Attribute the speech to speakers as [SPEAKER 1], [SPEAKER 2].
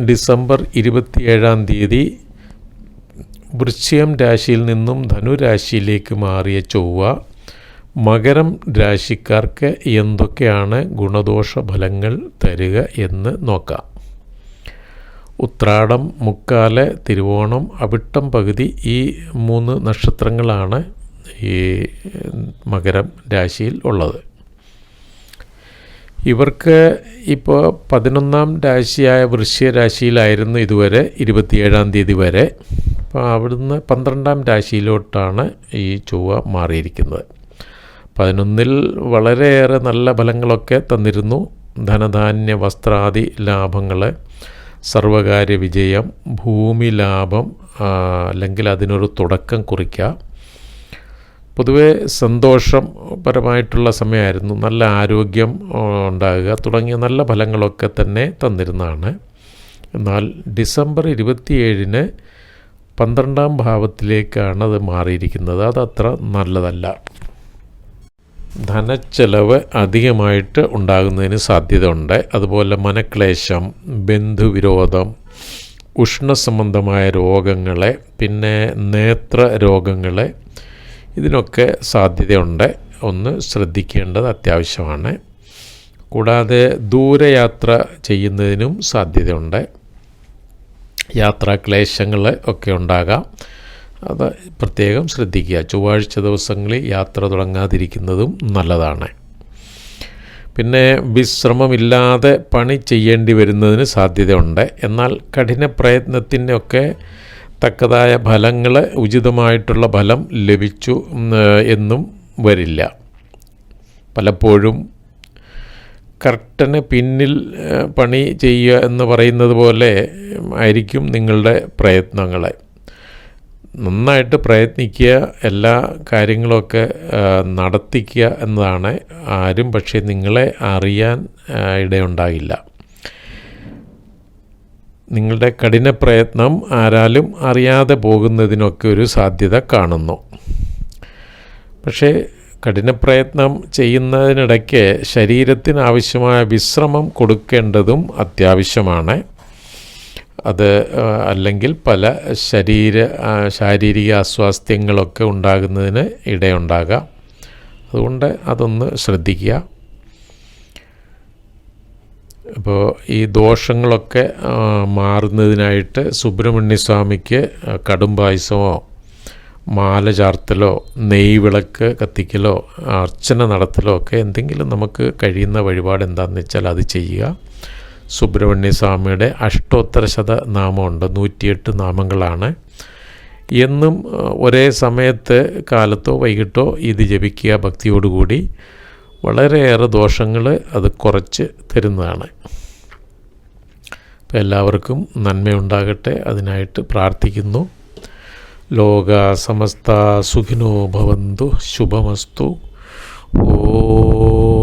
[SPEAKER 1] December ഇരുപത്തിയേഴാം തീയതി വൃശ്ചികം രാശിയിൽ നിന്നും ധനുരാശിയിലേക്ക് മാറിയ ചൊവ്വ മകരം രാശിക്കാർക്ക് എന്തൊക്കെയാണ് ഗുണദോഷ ഫലങ്ങൾ തരിക എന്ന് നോക്കാം. ഉത്രാടം മുക്കാൽ തിരുവോണം അവിട്ടം പകുതി ഈ മൂന്ന് നക്ഷത്രങ്ങളാണ് ഈ മകരം രാശിയിൽ ഉള്ളത്. ഇവർക്ക് ഇപ്പോൾ പതിനൊന്നാം രാശിയായ വൃശ്ചിക രാശിയിലായിരുന്നു ഇതുവരെ ഇരുപത്തിയേഴാം തീയതി വരെ. അപ്പോൾ അവിടുന്ന് പന്ത്രണ്ടാം രാശിയിലോട്ടാണ് ഈ ചൊവ്വ മാറിയിരിക്കുന്നത്. പതിനൊന്നിൽ വളരെയേറെ നല്ല ഫലങ്ങളൊക്കെ തന്നിരുന്നു. ധനധാന്യ വസ്ത്രാദി ലാഭങ്ങൾ സർവകാര്യ വിജയം ഭൂമി ലാഭം അല്ലെങ്കിൽ അതിനൊരു തുടക്കം കുറിക്കുക പൊതുവെ സന്തോഷപരമായിട്ടുള്ള സമയമായിരുന്നു. നല്ല ആരോഗ്യം ഉണ്ടാകുക. തുടങ്ങിയ നല്ല ഫലങ്ങളൊക്കെ തന്നെ തന്നിരുന്നതാണ്. എന്നാൽ ഡിസംബർ ഇരുപത്തിയേഴിന് പന്ത്രണ്ടാം ഭാവത്തിലേക്കാണ് അത് മാറിയിരിക്കുന്നത്. അതത്ര നല്ലതല്ല. ധനച്ചെലവ് അധികമായിട്ട് ഉണ്ടാകുന്നതിന് സാധ്യതയുണ്ട്. അതുപോലെ മനക്ലേശം ബന്ധുവിരോധം ഉഷ്ണസംബന്ധമായ രോഗങ്ങളെ പിന്നെ നേത്ര രോഗങ്ങളെ ഇതിനൊക്കെ സാധ്യതയുണ്ട്. ഒന്ന് ശ്രദ്ധിക്കേണ്ടത് അത്യാവശ്യമാണ്. കൂടാതെ ദൂരയാത്ര ചെയ്യുന്നതിനും സാധ്യതയുണ്ട്. യാത്രാക്ലേശങ്ങൾ ഒക്കെ ഉണ്ടാകാം. അത് പ്രത്യേകം ശ്രദ്ധിക്കുക. ചൊവ്വാഴ്ച ദിവസങ്ങളിൽ യാത്ര തുടങ്ങാതിരിക്കുന്നതും നല്ലതാണ്. പിന്നെ വിശ്രമമില്ലാതെ പണി ചെയ്യേണ്ടി വരുന്നതിന് സാധ്യതയുണ്ട്. എന്നാൽ കഠിന പ്രയത്നത്തിനൊക്കെ തക്കതായ ഫലങ്ങൾ ഉചിതമായിട്ടുള്ള ഫലം ലഭിച്ചു എന്നും വരില്ല. പലപ്പോഴും കർട്ടന് പിന്നിൽ പണി ചെയ്യുക എന്ന് പറയുന്നത് പോലെ ആയിരിക്കും നിങ്ങളുടെ പ്രയത്നങ്ങളെ. നന്നായിട്ട് പ്രയത്നിക്കുക എല്ലാ കാര്യങ്ങളൊക്കെ നടത്തിക്കുക എന്നതാണ് ആരും പക്ഷേ നിങ്ങളെ അറിയാൻ ഇടയുണ്ടാകില്ല. നിങ്ങളുടെ കഠിന പ്രയത്നം ആരാലും അറിയാതെ പോകുന്നതിനൊക്കെ ഒരു സാധ്യത കാണുന്നു. പക്ഷേ കഠിനപ്രയത്നം ചെയ്യുന്നതിനിടയ്ക്ക് ശരീരത്തിന് ആവശ്യമായ വിശ്രമം കൊടുക്കേണ്ടതും അത്യാവശ്യമാണ്. അത് അല്ലെങ്കിൽ പല ശരീര ശാരീരിക അസ്വാസ്ഥ്യങ്ങളൊക്കെ ഉണ്ടാകുന്നതിന് ഇടയുണ്ടാകാം. അതുകൊണ്ട് അതൊന്ന് ശ്രദ്ധിക്കുക. അപ്പോൾ ഈ ദോഷങ്ങളൊക്കെ മാറുന്നതിനായിട്ട് സുബ്രഹ്മണ്യ സ്വാമിക്ക് കടുംപായസമോ മാല ചാർത്തലോ നെയ് വിളക്ക് കത്തിക്കലോ അർച്ചന നടത്തലോ ഒക്കെ എന്തെങ്കിലും നമുക്ക് കഴിയുന്ന വഴിപാട് എന്താണെന്ന് വെച്ചാൽ അത് ചെയ്യുക. സുബ്രഹ്മണ്യ സ്വാമിയുടെ അഷ്ടോത്തര ശത നാമമുണ്ട്. നൂറ്റിയെട്ട് നാമങ്ങളാണ്. എന്നും ഒരേ സമയത്ത് കാലത്തോ വൈകിട്ടോ ഇത് ജപിക്കുക ഭക്തിയോടുകൂടി. വളരെയേറെ ദോഷങ്ങൾ അത് കുറച്ച് തരുന്നതാണ്. അപ്പോൾ എല്ലാവർക്കും നന്മയുണ്ടാകട്ടെ. അതിനായിട്ട് പ്രാർത്ഥിക്കുന്നു. ലോക സമസ്ത സുഖിനോ ഭവന്തു. ശുഭമസ്തു. ഓ